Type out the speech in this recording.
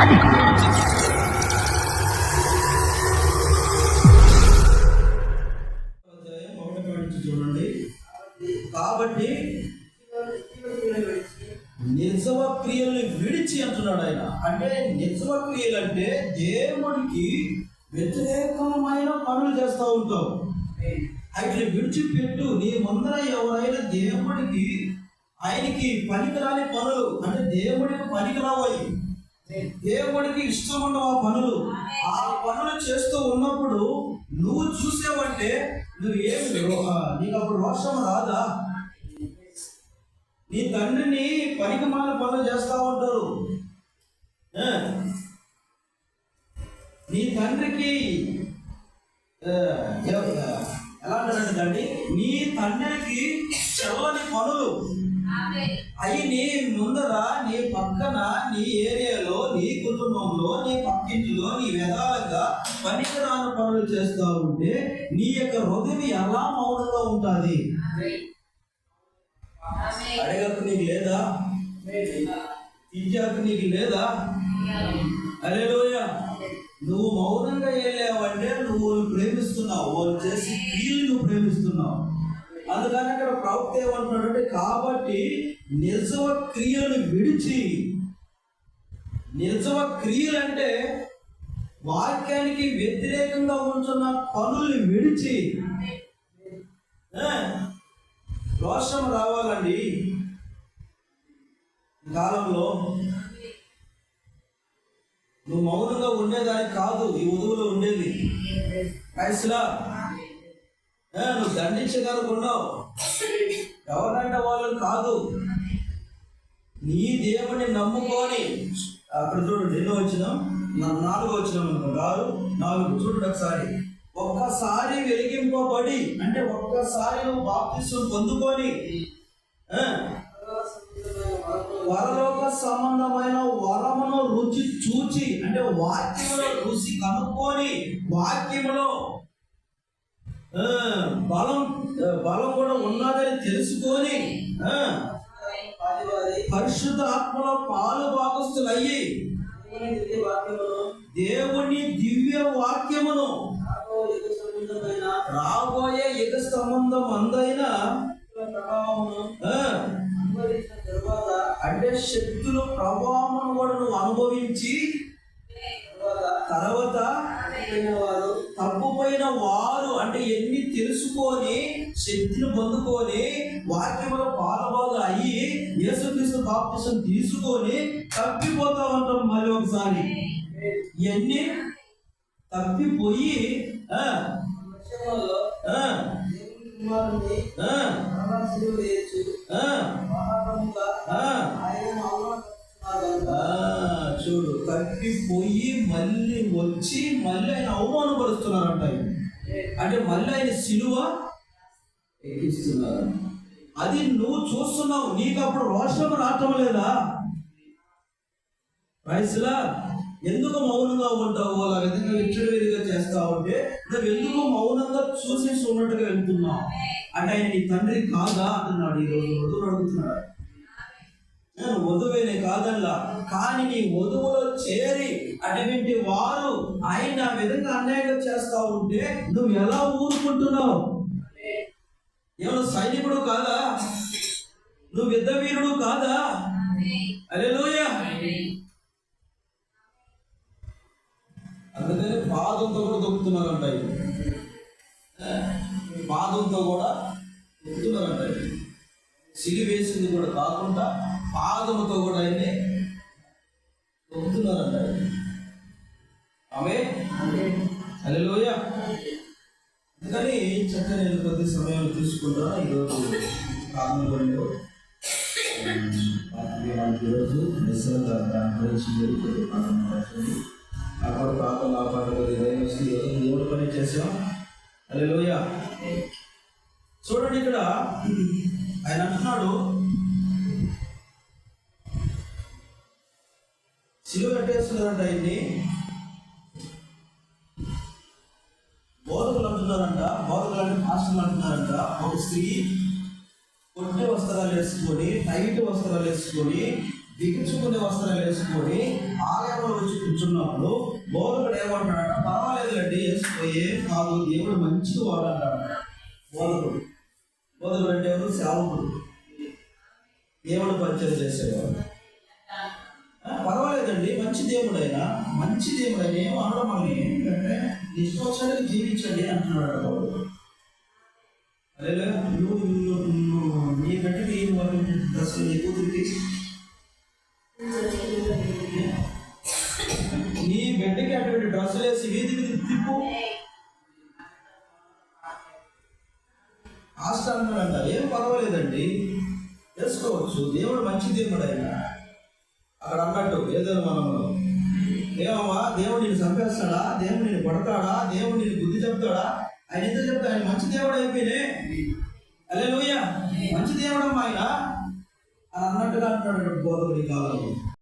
అది చూడండి కాబట్టి నిజమ క్రియల్ని విడిచి అంటున్నాడు ఆయన. అంటే నిజమ క్రియలు అంటే దేవుడికి వ్యతిరేకమైన పనులు చేస్తూ ఉంటావు. అట్లా విడిచిపెట్టు. నీ ముందర ఎవరైనా దేవుడికి ఆయనకి పనికిరాని పనులు. అంటే దేవుడికి పనికిరావాయి దేవుడికి ఇష్టం ఉండవు ఆ పనులు. ఆ పనులు చేస్తూ ఉన్నప్పుడు నువ్వు చూసావంటే నువ్వు ఆ, నీకు అప్పుడు రోషం రాదా? నీ తండ్రిని పనికి మాల పనులు చేస్తా ఉంటారు. ఆ? నీ తండ్రికి ఎలా అంటారంటే నీ తండ్రికి చల్లని పనులు. అవి నీ ముందర నీ పక్కన నీ ఏరియాలో నీ కుటుంబంలో నీ పక్కింటిలో నీ విధాలుగా పనికిరాని పనులు చేస్తూ ఉంటే నీ యొక్క హృదయం ఎలా మౌనంగా ఉంటుంది? అడగకు నీకు లేదా? ఇచ్చాక నీకు లేదా? అరేలోయ నువ్వు మౌనంగా వెళ్ళావంటే నువ్వు ప్రేమిస్తున్నావు. వాళ్ళు చేసి క్రియలు నువ్వు ప్రేమిస్తున్నావు. అందుకని అక్కడ ప్రవక్త ఏమంటున్నాడంటే కాబట్టి నిజవ క్రియను విడిచి నిజవ క్రియలు అంటే వాక్యానికి వ్యతిరేకంగా ఉంటున్న పనుల్ని విడిచి రోషం రావాలండి. కాలంలో నువ్వు మౌనంగా ఉండేదానికి కాదు ఈ ఉదువులో ఉండేది. క్రైస్తులా నువ్వు దండించగలకు ఎవరంటే వాళ్ళు కాదు. నీ దేవుని నమ్ముకొని అక్కడ చూడండి ఎన్నో వచ్చిన నాలుగు వచ్చిన ఆరు నాలుగు చూడండి ఒకసారి. ఒక్కసారి వెలిగింపబడి అంటే ఒక్కసారి నువ్వు బాప్తిసం పొందుకొని వరలోక సంబంధమైన వరమును రుచి చూచి అంటే వాక్యములో రుచి కనుక్కొని వాక్యములో ఆ, బలం బలం కూడా ఉన్నదని తెలుసుకొని పరిశుద్ధ ఆత్మలో పాలు భాగస్తులయ్యి దేవుని దివ్య వాక్యమును రాబోయే యుగ సంబంధం అందైన అంటే శక్తుల ప్రభావం కూడా నువ్వు అనుభవించి తర్వాత తెలుసుకొని శక్తిని పొందుకొని వాక్యంలో పాలభాగం అయ్యి యేసుక్రీస్తు బాప్తిసం తీసుకొని తప్పిపోతా ఉంటాం మరి ఒకసారి. ఇవన్నీ తప్పిపోయి చూడు తప్పిపోయి మళ్ళీ వచ్చి మళ్ళీ ఆయన అవమానపరుస్తున్నారంట అంటే మళ్ళీ ఆయన సిలువ ఎక్కిస్తున్నారు అది నువ్వు చూస్తున్నావు. నీకు అప్పుడు రోషం రావటం లేదా? రైసులా ఎందుకు మౌనంగా ఉంటావు? అలా విధంగా విచ్చడి విడిగా చేస్తా ఉంటే నువ్వు ఎందుకు మౌనంగా చూసేసి ఉన్నట్టుగా వెళ్తున్నావు? అంటే ఆయన నీ తండ్రి కాదా? అంటున్నాడు ఈ రోజు వధువులు అడుగుతున్నాడు నేను వధువేనే కాదల్లా కానీ నీ వధువులో చేరి అటువంటి వారు ఆయన విధంగా అన్యాయం చేస్తా ఉంటే నువ్వు ఎలా ఊరుకుంటున్నావు? ఏమో సైనికుడు కాదా? నువ్వు యుద్ధ వీరుడు కాదా? అరే అందుకని పాదంతో కూడా దొక్కుతున్నారంట బాధంతో పాదంతో కూడా దొక్కుతున్నారంట సిగి వేసింది కూడా కాకుండా పాదముతో కూడా ఆయన్ని దొక్కుతున్నారంట ఇది. ఆమె. హల్లెలూయా. అందుకని చక్కగా నేను కొద్ది సమయంలో తీసుకుంటాను ఈరోజు కాలంలో ఈరోజు దాని గురించి పాఠం రాసింది ఆ పాట పాపం ఆ పాట కొద్ది దయ వస్తే ఈరోజు దేవుడు పని చేసాం హల్లెలూయా. చూడండి ఇక్కడ ఆయన అంటున్నాడు సిలువ కట్టేస్తున్నారంట ఆయన్ని. బోధకులు అంటున్నారంట బోధకులు అంటే మాస్టర్లు అంటున్నారంట. ఒక స్త్రీ కొట్టే వస్త్రాలు వేసుకొని టైట్ వస్త్రాలు వేసుకొని బిగించుకునే వస్త్రాలు వేసుకొని ఆలయంలో వచ్చి కూర్చున్నప్పుడు బోధకుడు ఏమంటాడంట పర్వాలేదులండి వేసుకోయే కాదు దేవుడు మంచి వాడు అంటాడు బోధకుడు. బోధకుడు అంటే ఎవరు? సేవకుడు. దేవుడు పరిచయం చేసేవాడు. కాదండి మంచి దేవుడు మంచి దేవుడు అయినా ఏమో అనడం అని ఏంటంటే నిష్పక్షానికి జీవించండి అంటున్నాడు వాడు అదే నువ్వు నువ్వు- నీ వాళ్ళు డ్రెస్ నీ కూతురికి నీ బిడ్డకి అటువంటి డ్రెస్సులు వేసి వీధి తిప్పు. ఆస్థానం అంటారు. ఏం పర్వాలేదండి. వేసుకోవచ్చు దేవుడు మంచి దేవుడు అయినా అక్కడ అన్నట్టు ఏదో మనము ఏమమ్మా దేవుడు నిన్ను చంపేస్తాడా? దేవుడు నిన్ను కొడతాడా? దేవుడు నిన్ను బుద్ధి చెప్తాడా? ఆయన ఎందుకు చెప్తా ఆయన మంచి దేవుడు అయిపోయినే. అలే మంచి దేవుడమ్మా ఆయన. అని అన్నట్టుగా అంటున్నాడు బోధకుడి కాలంలో